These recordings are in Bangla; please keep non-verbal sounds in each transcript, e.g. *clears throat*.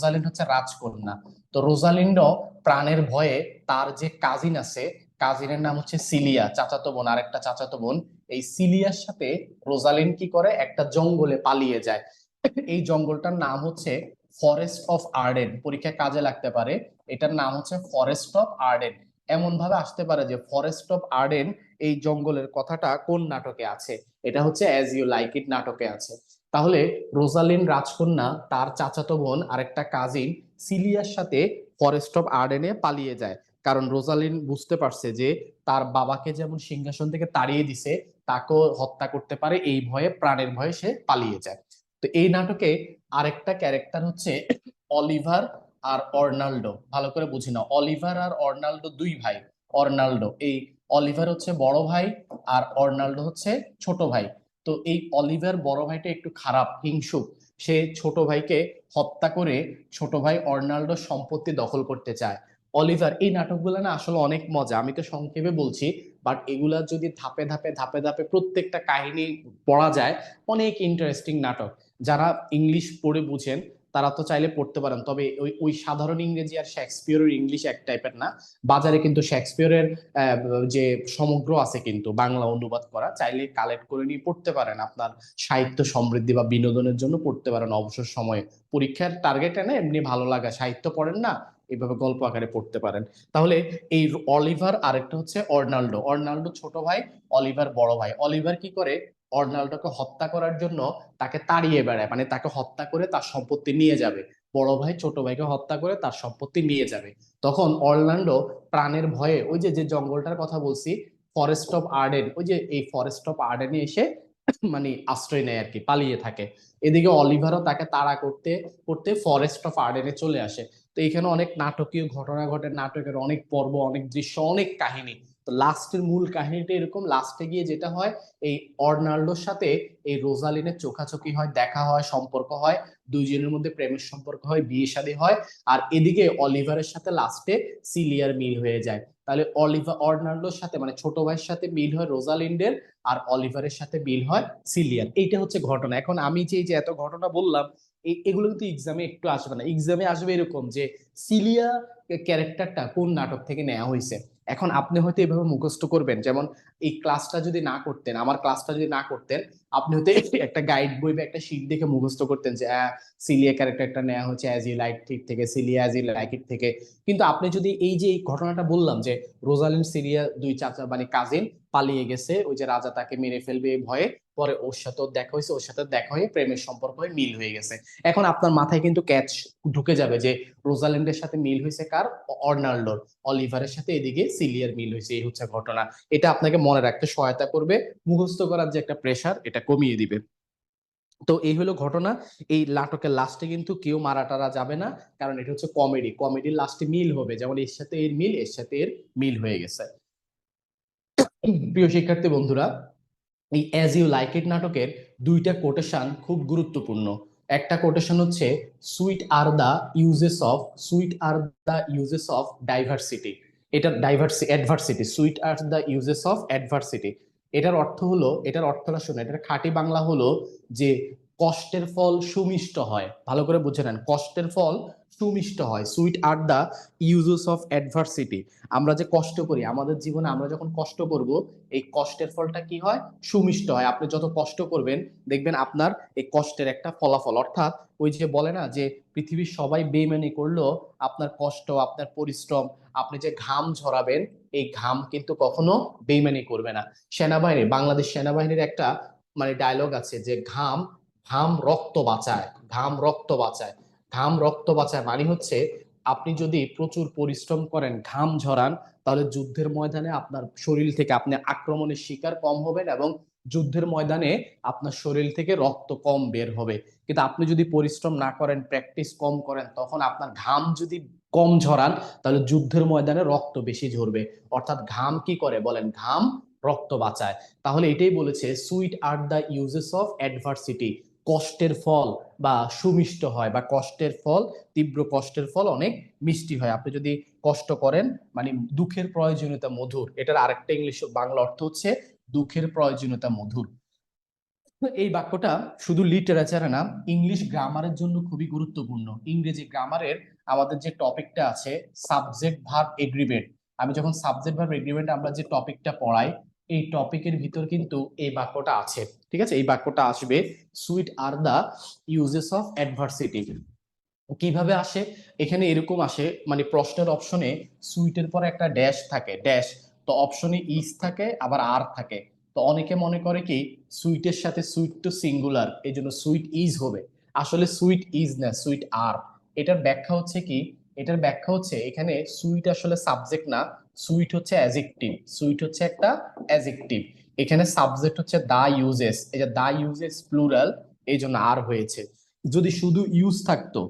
রোজালিন্ড হচ্ছে রাজকন্যা। তো রোজালিন্ড প্রাণের ভয়ে তার যে কাজিন আছে কাজিনের নাম হচ্ছে সিলিয়া, চাচাতো বোন আর একটা চাচাতো বোন, এই সিলিয়ার সাথে রোজালিন্ড কি করে? একটা জঙ্গলে পালিয়ে যায়। এই জঙ্গলটার নাম হচ্ছে ফরেস্ট অফ আর্ডেন পরীক্ষায় কাজে লাগতে পারে। এটার নাম হচ্ছে ফরেস্ট অফ আর্ডেন এমন ভাবে আসতে পারে যে ফরেস্ট অফ আর্ডেন এই জঙ্গলের কথাটা কোন নাটকে আছে? এটা হচ্ছে অ্যাজ ইউ লাইক ইট নাটকে আছে। তাহলে রোজালিন রাজকন্যা তার চাচাতো বোন আরেকটা কাজিন সিলিয়ার সাথে ফরেস্ট অফ আর্ডেনে পালিয়ে যায়। কারণ রোজালিন বুঝতে পারছে যে তার বাবাকে যেমন সিংহাসন থেকে তাড়িয়ে দিছে, তাকেও হত্যা করতে পারে, এই ভয়ে, প্রাণের ভয়ে সে পালিয়ে যায়। তো এই নাটকে আরেকটা ক্যারেক্টার হচ্ছে অলিভার আর অর্নাল্ডো। ভালো করে বুঝি না অলিভার আর অর্নাল্ডো দুই ভাই, অর্নাল্ডো। এই অলিভার হচ্ছে বড় ভাই আর অর্নাল্ডো হচ্ছে ছোট ভাই। তো এই অলিভার বড় ভাইটা একটু খারাপ হিংসুক সে ছোট ভাইকে হত্যা করে ছোট ভাই অর্নাল্ডো সম্পত্তি দখল করতে চায়। অলিভার, এই নাটকগুলো না আসলে অনেক মজা, আমি তো সংক্ষেপে বলছি বাট এগুলা যদি ধাপে ধাপে ধাপে ধাপে প্রত্যেকটা কাহিনী পড়া যায়, অনেক ইন্টারেস্টিং নাটক। যারা ইংলিশ পড়ে বুঝেন তারা তো চাইলে পড়তে পারেন। তবে ওই ওই সাধারণ ইংরেজি আর শেক্সপিয়রের ইংলিশ এক টাইপের না। বাজারে কিন্তু শেক্সপিয়রের যে সমগ্র আছে কিন্তু বাংলা অনুবাদ করা, চাইলে কালেক্ট করে নিয়ে পড়তে পারেন। আপনার সাহিত্য সমৃদ্ধি বা বিনোদনের জন্য পড়তে পারেন অবসর সময়ে। পরীক্ষার টার্গেট না এমনি ভালো লাগা, সাহিত্য পড়েন না এইভাবে গল্প আকারে পড়তে পারেন। তাহলে এই অলিভার আরেকটা হচ্ছে অর্নাল্ডো অর্নাল্ডো ছোট ভাই অলিভার বড় ভাই। অলিভার কি করে? অর্নাল্ডোকে হত্যা করার জন্য তাকে তাড়িয়ে বেড়ায়। মানে তাকে হত্যা করে তার সম্পত্তি নিয়ে যাবে। বড় ভাই, ছোট ভাইকে হত্যা করে তার সম্পত্তি নিয়ে যাবে। তখন অর্লান্ডো প্রাণের ভয়ে ওই যে যে জঙ্গলটার কথা বলছি, ফরেস্ট অফ আর্ডেন, ওই যে এই ফরেস্ট অফ আর্ডেনে এসে *clears throat* মানে আশ্রয় নেয় আর কি পালিয়ে থাকে। এদিকে অলিভারও তাকে তাড়া করতে করতে ফরেস্ট অফ আর্ডেনে চলে আসে। তো এখানে অনেক নাটকীয় ঘটনা ঘটে, নাটকের অনেক পর্ব, অনেক দৃশ্য, অনেক কাহিনী। তো লাস্টের মূল কাহিনীটা এরকম। লাস্টে গিয়ে যেটা হয়, এই অর্নাল্ডোর সাথে এই রোজালিনের চোখাচোখি হয়, দেখা হয়, সম্পর্ক হয়, দুইজনের মধ্যে প্রেমের সম্পর্ক হয়, বিয়ে শাদী হয়, আর এদিকে অলিভারের সাথে লাস্টে সিলিয়ার মিল হয়ে যায়। তাহলে অলিভার অর্নাল্ডোর সাথে মানে ছোট ভাইয়ের সাথে মিল হয় রোজালিন্ডের আর অলিভারের সাথে মিল হয় সিলিয়ার। এইটা হচ্ছে ঘটনা। এখন আমি যে যে এত ঘটনা বললাম এগুলো কিন্তু এক্সামে একটু আসবে না। এক্সামে আসবে এরকম যে, সিলিয়া ক্যারেক্টারটা কোন নাটক থেকে নেওয়া হয়েছে? এখন আপনি হয়তো এভাবে মুখস্থ করবেন, যেমন এই ক্লাসটা যদি না করতেন, আমার ক্লাসটা যদি না করতেন, আপনি হয়তো *laughs* একটা গাইড বই বা একটা শিট দেখে মুখস্থ করতেন যে সিলিয়া ক্যারেক্টারটা নেওয়া হচ্ছে অ্যাজ ই লাইক ঠিক থেকে সিলিয়া অ্যাজ ইউ লাইক থেকে। কিন্তু আপনি যদি এই যে এই ঘটনাটা বললাম যে, রোজালিন সিলিয়া দুই চাচা মানে কাজিন পালিয়ে গেছে। ওই যে রাজা তাকে মেরে ফেলবে ভয়ে। পরে ওর সাথে দেখা হয়েছে, ওর সাথে দেখা হয়ে প্রেমের সম্পর্ক হয়ে মিল হয়ে গেছে। এখন আপনার মাথায় কিন্তু ক্যাচ ঢুকে যাবে যে রোজালিন্ডের সাথে মিল হয়েছে কার? অর্নাল্ডোর। অলিভারের সাথে এদিকে সিলিয়ার মিল হয়েছে, এই হচ্ছে ঘটনা। এটা আপনাকে মনে রাখতে সহায়তা করবে। মুখস্থ করার যে একটা প্রেসার এটা কমিয়ে দিবে। তো এই হলো ঘটনা। এই নাটকের লাস্টে কিন্তু কেউ মারা টারা যাবে না। কারণ এটা হচ্ছে কমেডি কমেডির লাস্টে মিল হবে। যেমন এর সাথে এর মিল, এর সাথে এর মিল হয়ে গেছে। প্রিয় শিক্ষার্থী বন্ধুরা, এই অ্যাজ ইউ লাইক ইট নাটকের দুইটা কোটেশন খুব গুরুত্বপূর্ণ। একটা কোটেশন হচ্ছে sweet are the uses of sweet are the uses of diversity এটা diversity adversity sweet are the uses of adversity এটার অর্থ হলো, এটার অর্থটা শোনো, এটার খাঁটি বাংলা হলো যে কষ্টের ফল সুমিষ্ট হয়। ভালো করে বুঝে নেন, কষ্টের ফল সুমিষ্ট হয়। Sweet are the uses of adversity আমরা যে কষ্ট করি, আমাদের জীবনে আমরা যখন কষ্ট করব, এই কষ্টের ফলটা কি হয়? সুমিষ্ট হয়। আপনি যত কষ্ট করবেন, দেখবেন আপনার এই কষ্টের একটা ফলাফল। অর্থাৎ ওই যে বলে না যে, পৃথিবীর সবাই বেইমানি করল আপনার কষ্ট, আপনার পরিশ্রম, আপনি যে ঘাম ঝরাবেন, এই ঘাম কিন্তু কখনো বেইমানি করবে না। সেনাবাহিনী, বাংলাদেশ সেনাবাহিনীর একটা মানে ডায়লগ আছে যে, ঘাম ঘাম রক্ত বাঁচায়, ঘাম রক্ত বাঁচায়। ঘাম রক্ত বাঁচায় মানে হচ্ছে আপনি যদি প্রচুর পরিশ্রম করেন, ঘাম ঝরান, তাহলে যুদ্ধের ময়দানে আপনার শরীর থেকে আপনি আক্রমণের শিকার কম হবেন এবং যুদ্ধের ময়দানে আপনার শরীর থেকে রক্ত কম বের হবে। কিন্তু আপনি যদি পরিশ্রম না করেন প্র্যাকটিস কম করেন, তখন আপনার ঘাম যদি কম ঝরান, তাহলে যুদ্ধের ময়দানে রক্ত বেশি ঝরবে। অর্থাৎ ঘাম কি করে বলেন? ঘাম রক্ত বাঁচায়। তাহলে এটাই বলেছে sweet are the uses of adversity কষ্টের ফল বা সুমিষ্ট হয় বা কষ্টের ফল, তীব্র কষ্টের ফল অনেক মিষ্টি হয়। আপনি যদি কষ্ট করেন মানে দুঃখের প্রয়োজনীয়তা মধুর, এটার আরেকটা ইংলিশ বাংলা অর্থ হচ্ছে দুঃখের প্রয়োজনীয়তা মধুর। এই বাক্যটা শুধু লিটারেচারে না ইংলিশ গ্রামারের জন্য খুবই গুরুত্বপূর্ণ। ইংরেজি গ্রামারের আমাদের যে টপিকটা আছে সাবজেক্ট ভার্ব এগ্রিমেন্ট আমি যখন সাবজেক্ট ভার্ব এগ্রিমেন্ট আমরা যে টপিকটা পড়াই, এই টপিকের ভিতর কিন্তু এই বাক্যটা আছে। ঠিক আছে? এই বাক্যটা আসবে sweet are the uses of adversity কীভাবে আসে? এখানে এরকম আসে মানে প্রশ্নের অপশনে সুইটের পর একটা ড্যাশ থাকে ড্যাশ তো অপশনে ইজ থাকে, আবার আর থাকে। তো অনেকে মনে করে কি সুইটের সাথে সুইট তো সিঙ্গুলার এই জন্য সুইট ইজ হবে। আসলে সুইট ইজ না সুইট আর এটার ব্যাখ্যা হচ্ছে কি, এটার ব্যাখ্যা হচ্ছে এখানে সুইট আসলে সাবজেক্ট না সুইট হচ্ছে অ্যাজেক্টিভ সুইট হচ্ছে একটা অ্যাজেক্টিভ এখানে সাবজেক্ট হচ্ছে দা ইউজেস এই যে দা ইউজেস প্লুরাল এই জন্য আর হয়েছে। যদি শুধু ইউজ থাকতো,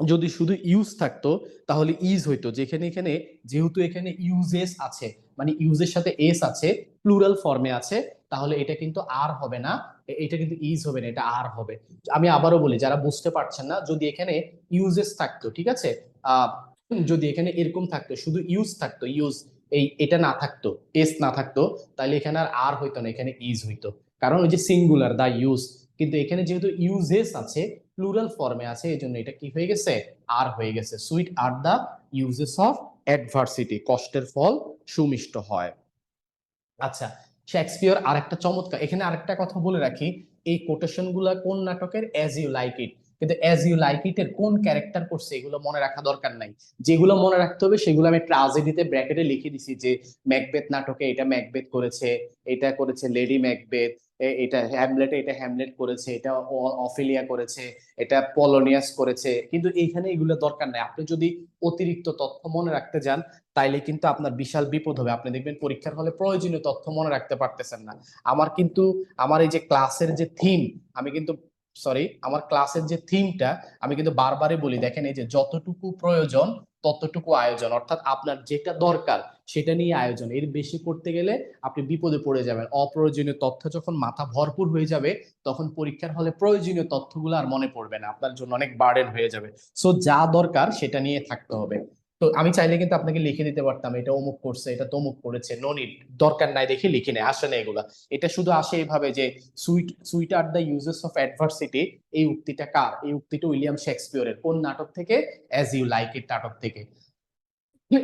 যদি শুধু ইউজ থাকতো, তাহলে ইজ হইতো। যেখানে এখানে, যেহেতু এখানে ইউজেস আছে মানে ইউজের সাথে এস আছে প্লুরাল ফর্মে আছে, তাহলে এটা কিন্তু আর হবে না এটা কিন্তু ইজ হবে না, এটা আর হবে। আমি আবারও বলি, যারা বুঝতে পারছেন না, যদি এখানে ইউজেস থাকতো, ঠিক আছে? যদি এখানে এরকম থাকতো, শুধু ইউজ থাকতো ইউজ এই এটা না থাকতো এস না থাকতো তাহলে এখানে আর আর হইতো না, এখানে ইজ হইতো। কারণ ওই যে সিঙ্গুলার দা ইউজ কিন্তু এখানে যেহেতু ইউজেস আছে প্লুরাল ফর্মে আছে এই জন্য এটা কি হয়ে গেছে? আর হয়ে গেছে। Sweet are the uses of adversity কষ্টের ফল সুমিষ্ট হয়। আচ্ছা শেক্সপিয়র আরেকটা চমৎকার, এখানে আরেকটা কথা বলে রাখি, এই কোটেশনগুলা কোন নাটকের? অ্যাজ ইউ লাইক ইট কিন্তু অ্যাজ ইউ লাইক ইট এর কোন ক্যারেক্টার করছে, এগুলো মনে রাখা দরকার নাই। যেগুলো মনে রাখতে হবে, সেগুলো আমি ট্রাজেডিতে ব্র্যাকেটে লিখে দিছি যে ম্যাকবেথ নাটকে এটা ম্যাকবেথ করেছে, এটা করেছে লেডি ম্যাকবেথ এটা হ্যামলেটে এটা হ্যামলেট করেছে, এটা অফিলিয়া করেছে, এটা পলোনিয়াস করেছে। কিন্তু এইখানে এগুলো দরকার নাই। আপনি যদি অতিরিক্ত তথ্য মনে রাখতে যান, তাইলে কিন্তু আপনার বিশাল বিপদ হবে। আপনি দেখবেন পরীক্ষার হলে প্রয়োজনীয় তথ্য মনে রাখতে পারতেছেন না। আমার কিন্তু, আমার এই যে ক্লাসের যে থিম আমি কিন্তু সরি আমার ক্লাসের যে থিমটা আমি কিন্তু বারবারই বলি, দেখেন এই যে যতটুকু প্রয়োজন, ততটুকু আয়োজন। অর্থাৎ আপনার যেটা দরকার, সেটা নিয়ে আয়োজন। এর বেশি করতে গেলে আপনি বিপদে পড়ে যাবেন। অপ্রয়োজনীয় তথ্য যখন মাথা ভরপুর হয়ে যাবে, তখন পরীক্ষার হলে প্রয়োজনীয় তথ্যগুলো আর মনে পড়বে না। আপনার জন্য অনেক বার্ডেন হয়ে যাবে। সো যা দরকার, সেটা নিয়ে থাকতে হবে। তো আমি চাইলে কিন্তু আপনাকে লিখে দিতে পারতাম, এটা অমুক করছে, এটা তমুক করেছে নো নিড দরকার নাই দেখে লিখে নেয়, আসে না এগুলা। এটা শুধু আসে এইভাবে যে, sweet sweet are the uses of adversity, এই উক্তিটা কার? এই উক্তিটা উইলিয়াম শেক্সপিয়রের, কোন নাটক থেকে? অ্যাজ ইউ লাইক ইট নাটক থেকে।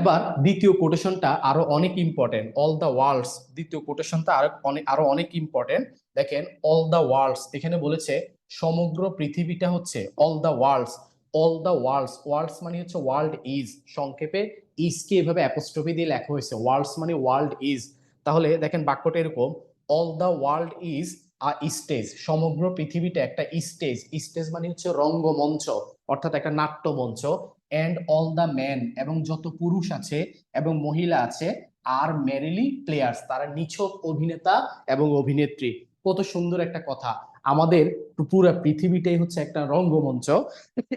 এবার দ্বিতীয় কোটেশনটা আরও অনেক ইম্পর্টেন্ট অল দ্য ওয়ার্ল্ডস দ্বিতীয় কোটেশনটা আরও অনেক আরও অনেক ইম্পর্টেন্ট দেখেন অল দ্য ওয়ার্ল্ডস এখানে বলেছে, সমগ্র পৃথিবীটা হচ্ছে all the worlds all the worlds worlds মানে হচ্ছে ওয়ার্ল্ড ইজ সংক্ষেপে ইজকে এভাবে অ্যাপোস্ট্রফি দিয়ে লেখা হয়েছে ওয়ার্ল্ডস মানে ওয়ার্ল্ড ইজ তাহলে দেখেন বাক্যটা এরকম all the world is a stage সমগ্র পৃথিবীটা একটা স্টেজ স্টেজ মানে হচ্ছে রঙ্গমঞ্চ, অর্থাৎ একটা নাট্যমঞ্চ অ্যান্ড অল দ্য ম্যান এবং যত পুরুষ আছে এবং মহিলা আছে আর মেরিলি প্লেয়ার্স তারা নিছক অভিনেতা এবং অভিনেত্রী। কত সুন্দর একটা কথা। আমাদের পুরো পৃথিবীটাই হচ্ছে একটা রঙ্গমঞ্চ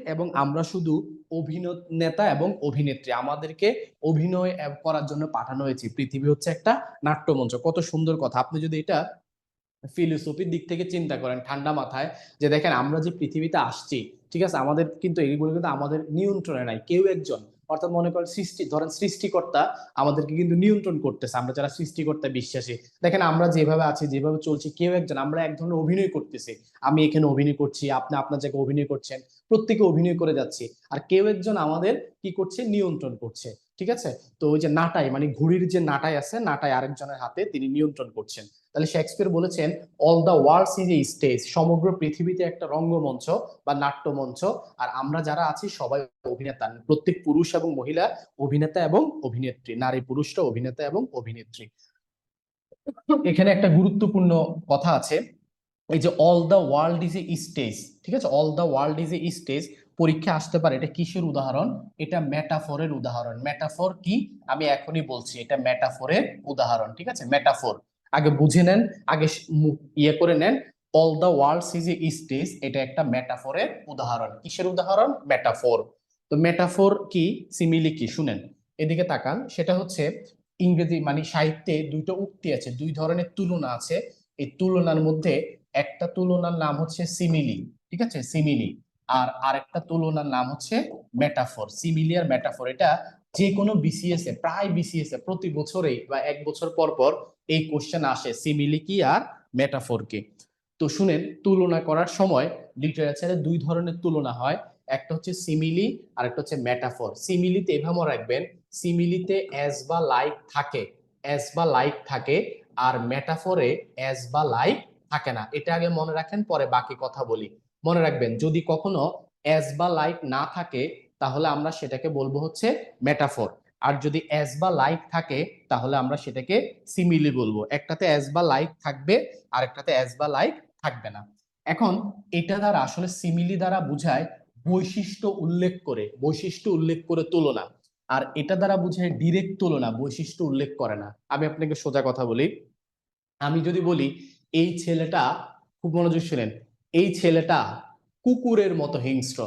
এবং আমরা শুধু অভিনেতা এবং অভিনেত্রী। আমাদেরকে অভিনয় করার জন্য পাঠানো হয়েছে। পৃথিবী হচ্ছে একটা নাট্যমঞ্চ। কত সুন্দর কথা। আপনি যদি এটা ফিলোসফির দিক থেকে চিন্তা করেন, ঠান্ডা মাথায়, যে দেখেন আমরা যে পৃথিবীতে আসছি, ঠিক আছে? আমাদের কিন্তু এইগুলো কিন্তু আমাদের নিয়ন্ত্রণে নাই। কেউ একজন অর্থাৎ মনে করেন সৃষ্টি, ধরেন সৃষ্টিকর্তা আমাদেরকে কিন্তু নিয়ন্ত্রণ করতেছে, আমরা যারা সৃষ্টিকর্তা বিশ্বাসী। দেখেন আমরা যেভাবে আছি, যেভাবে চলছি, কেউ একজন, আমরা এক ধরনের অভিনয় করতেছি। আমি এখানে অভিনয় করছি, আপনি আপনার জায়গায় অভিনয় করছেন, প্রত্যেকে অভিনয় করে যাচ্ছি। আর কেউ একজন আমাদের কি করছে? নিয়ন্ত্রণ করছে। ঠিক আছে? তো ওই যে নাটাই মানে ঘুড়ির যে নাটাই আছে, নাটাই আরেকজনের হাতে তিনি নিয়ন্ত্রণ করছেন। তাহলে শেক্সপিয়ার বলেছেন all the worlds is a stage সমগ্র পৃথিবীতে একটা রঙ্গমঞ্চ বা নাট্যমঞ্চ, আর আমরা যারা আছি সবাই অভিনেতা, প্রত্যেক পুরুষ এবং মহিলা অভিনেতা এবং অভিনেত্রী, নারী পুরুষরা অভিনেতা এবং অভিনেত্রী। এখানে একটা গুরুত্বপূর্ণ কথা আছে, এই যে all the world is a stage ঠিক আছে? All the world is a stage পরীক্ষা আসতে পারে, এটা কিসের উদাহরণ? এটা মেটাফোরের উদাহরণ। মেটাফোর কি? আমি এখনই বলছি, এটা মেটাফোরের উদাহরণ, ঠিক আছে? মেটাফোর। আগে বুঝে নেন, আগে ইয়ে করে নেন। All the world is a stage এটা একটা মেটাফোরের উদাহরণ। কিসের উদাহরণ? মেটাফোর। তো মেটাফোর কি? সিমিলি কি? শুনেন। এদিকে তাকান, সেটা হচ্ছে ইংরেজি মানে সাহিত্যে দুইটা উক্তি আছে, দুই ধরনের তুলনা আছে। এই তুলনার মধ্যে একটা তুলনার নাম হচ্ছে সিমিলি ঠিক আছে? সিমিলি আর আরেকটা তুলনার নাম হচ্ছে মেটাফোর সিমিলিয়ার মেটাফোর এটা যে কোনো বিসিএস এ, প্রায় বিসিএস এ প্রতি বছরেই বা এক বছর পর পর এই কোশ্চেন আসে সিমিলি কি আর মেটাফোর কি। তো শুনেন, তুলনা করার সময় লিটারেচারে দুই ধরনের তুলনা হয়। একটা হচ্ছে সিমিলি আর একটা হচ্ছে মেটাফর সিমিলিতে এভাবে রাখবেন সিমিলিতে অ্যাজ বা লাইক থাকে অ্যাজ বা লাইক থাকে, আর মেটাফরে অ্যাজ বা লাইক থাকে না। এটা আগে মনে রাখেন, পরে বাকি কথা বলি। মনে রাখবেন, যদি কখনো অ্যাজ বা লাইক না থাকে, তাহলে আমরা সেটাকে বলব হচ্ছে মেটাফর আর যদি অ্যাজ বা লাইক থাকে, তাহলে আমরা সেটাকে সিমিলি বলব। একটাতে অ্যাজ বা লাইক থাকবে আর একটাতে অ্যাজ বা লাইক থাকবে না। এখন এটা দ্বারা আসলে সিমিলি দ্বারা বোঝায় বৈশিষ্ট্য উল্লেখ করে, বৈশিষ্ট্য উল্লেখ করে তুলনা। আর এটা দ্বারা বোঝায় ডিরেক্ট তুলনা, বৈশিষ্ট্য উল্লেখ করে না। আমি আপনাকে সোজা কথা বলি। আমি যদি বলি, এই ছেলেটা খুব মনোযোগ শুনেন এই ছেলেটা কুকুরের মতো হিংস্র,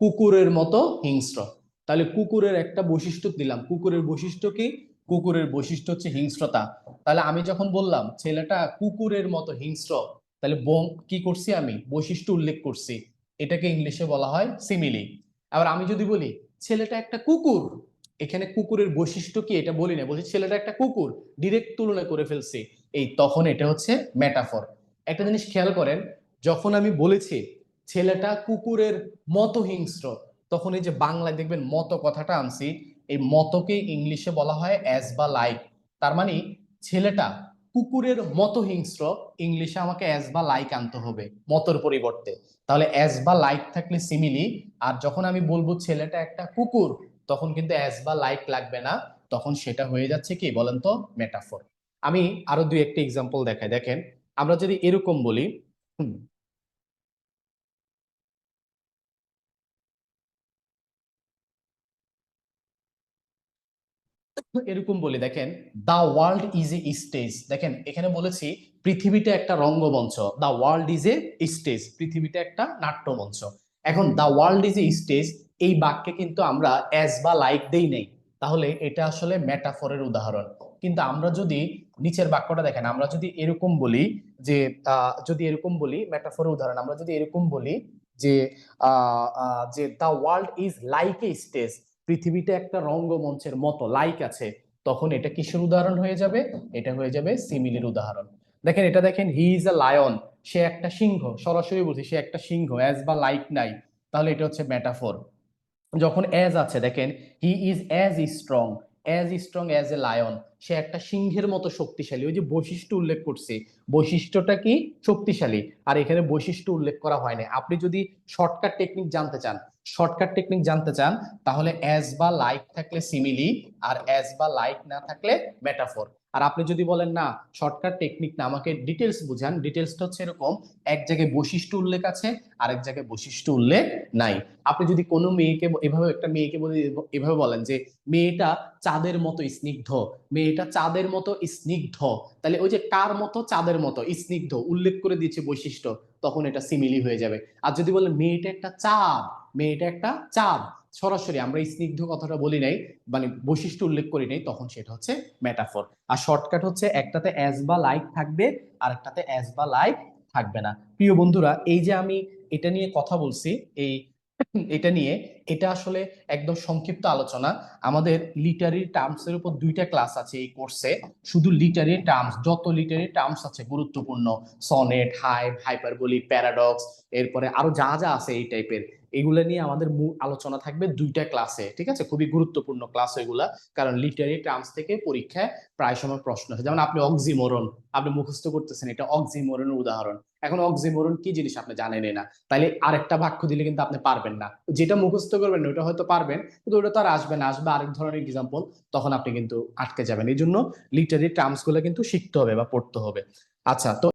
কুকুরের মতো হিংস্র। তাহলে কুকুরের একটা বৈশিষ্ট্য দিলাম। কুকুরের বৈশিষ্ট্য কি? কুকুরের বৈশিষ্ট্য হচ্ছে হিংস্রতা। তাহলে আমি যখন বললাম, ছেলেটা কুকুরের মতো হিংস্র, তাহলে কি করছি আমি? বৈশিষ্ট্য উল্লেখ করছি। এটাকে ইংলিশে বলা হয় সিমিলি আবার আমি যদি বলি, ছেলেটা একটা কুকুর, এখানে কুকুরের বৈশিষ্ট্য কি? এটা বলি না। বলছি ছেলেটা একটা কুকুর ডিরেক্ট তুলনা করে ফেলছি। এই তখন এটা হচ্ছে মেটাফর একটা জিনিস খেয়াল করেন যখন আমি বলেছি ছেলেটা কুকুরের মতো হিংস্র, তখন এই যে বাংলায় দেখবেন মতো কথাটা আনছি, এই মতকে ইংলিশে বলা হয় অ্যাজ বা লাইক তার মানে ছেলেটা কুকুরের মতো হিংস্র, ইংলিশে আমাকে অ্যাজ বা লাইক আনতে হবে মতর পরিবর্তে। তাহলে অ্যাজ বা লাইক থাকলে সিমিলি আর যখন আমি বলব ছেলেটা একটা কুকুর, তখন কিন্তু অ্যাজ বা লাইক লাগবে না, তখন সেটা হয়ে যাচ্ছে কি বলেন তো? মেটাফর আমি আরও দুই একটা এক্সাম্পল দেখাই। দেখেন, আমরা যদি এরকম বলি এরকম বলি, দেখেন the world is a stage দেখেন, এখানে বলেছি, পৃথিবীটা একটা রঙ্গমঞ্চ। The world is a stage পৃথিবীটা একটা নাট্যমঞ্চ। এখন the world is a stage এই বাক্যে কিন্তু আমরা অ্যাজ বা লাইক দেই নেই। তাহলে এটা আসলে মেটাফরের উদাহরণ। কিন্তু আমরা যদি নিচের বাক্যটা দেখেন, আমরা যদি এরকম বলি যে যদি এরকম বলি মেটাফরের উদাহরণ, আমরা যদি এরকম বলি যে যে the world is like a stage পৃথিবীটা একটা রঙ্গমঞ্চের মতো লাইক আছে, তখন এটা কিসের উদাহরণ হয়ে যাবে? এটা হয়ে যাবে সিমিলির উদাহরণ। দেখেন, এটা দেখেন হি ইজ এ লায়ন সে একটা সিংহ, সরাসরি বলছি, সে একটা সিংহ অ্যাজ বা লাইক নাই। তাহলে এটা হচ্ছে মেটাফোর যখন অ্যাজ আছে, দেখেন he is as strong as strong as a lion সে একটা সিংহের মতো শক্তিশালী। ওই যে বৈশিষ্ট্য উল্লেখ করছি, বৈশিষ্ট্যটা কি? শক্তিশালী। আর এখানে বৈশিষ্ট্য উল্লেখ করা হয়নি আপনি যদি শর্টকাট টেকনিক জানতে চান শর্টকাট টেকনিক জানতে চান, তাহলে অ্যাজ বা লাইক থাকলে সিমিলি আর অ্যাজ বা লাইক না থাকলে মেটাফোর আর আপনি যদি বলেন, না শর্টকাট টেকনিক না, আমাকে ডিটেলস বুঝান। ডিটেলসটা হচ্ছে এরকম, এক জায়গায় বৈশিষ্ট্য উল্লেখ আছে আর এক জায়গায় বৈশিষ্ট্য উল্লেখ নাই। আপনি যদি কোনো মেয়েকে এভাবে একটা মেয়েকে বলে এভাবে বলেন যে, মেয়েটা চাঁদের মতো স্নিগ্ধ। মেয়েটা চাঁদের মতো স্নিগ্ধ। তাহলে ওই যে কার মতো চাঁদের মতো? স্নিগ্ধ, উল্লেখ করে দিয়েছে বৈশিষ্ট্য। তখন এটা সিমিলি হয়ে যাবে। আর যদি বলেন, মেয়েটা একটা চাঁদ। মেয়েটা একটা চাঁদ। সরাসরি আমরা এই স্নিগ্ধ কথাটা বলি নাই মানে বৈশিষ্ট্য উল্লেখ করি নাই, তখন সেটা হচ্ছে মেটাফর আর শর্টকাট হচ্ছে একটাতে অ্যাজ বা লাইক থাকবে আর একটাতে অ্যাজ বা লাইক থাকবে না। প্রিয় বন্ধুরা, এই যে আমি এটা নিয়ে কথা বলছি, এই *clears throat* এটা নিয়ে, এটা আসলে একদম সংক্ষিপ্ত আলোচনা। আমাদের লিটারি টার্মস এর উপর দুইটা ক্লাস আছে এই কোর্সে শুধু লিটারি টার্মস যত লিটারি টার্মস আছে গুরুত্বপূর্ণ সনেট হাইভ হাইপারবোলিক প্যারাডক্স এরপরে আরও যা যা আছে এই টাইপের এগুলো নিয়ে আমাদের মূল আলোচনা থাকবে দুইটা ক্লাসে ঠিক আছে? খুবই গুরুত্বপূর্ণ ক্লাস এগুলা, কারণ লিটারি টার্মস থেকে পরীক্ষায় প্রায় সময় প্রশ্ন আসে। যেমন আপনি অক্সিমোরন আপনি মুখস্থ করতেছেন, এটা অক্সিমোরনের উদাহরণ। এখন অক্সিমোরন কি জিনিস আপনি জানেনই না। তাইলে আরেকটা বাক্য দিলে কিন্তু আপনি পারবেন না। যেটা মুখস্থ করবেন ওটা হয়তো পারবেন, কিন্তু ওটা তো আর আসবে না, আসবে আরেক ধরনের এক্সাম্পল তখন আপনি কিন্তু আটকে যাবেন। এই জন্য লিটারি টার্মসগুলো কিন্তু শিখতে হবে বা পড়তে হবে। আচ্ছা তো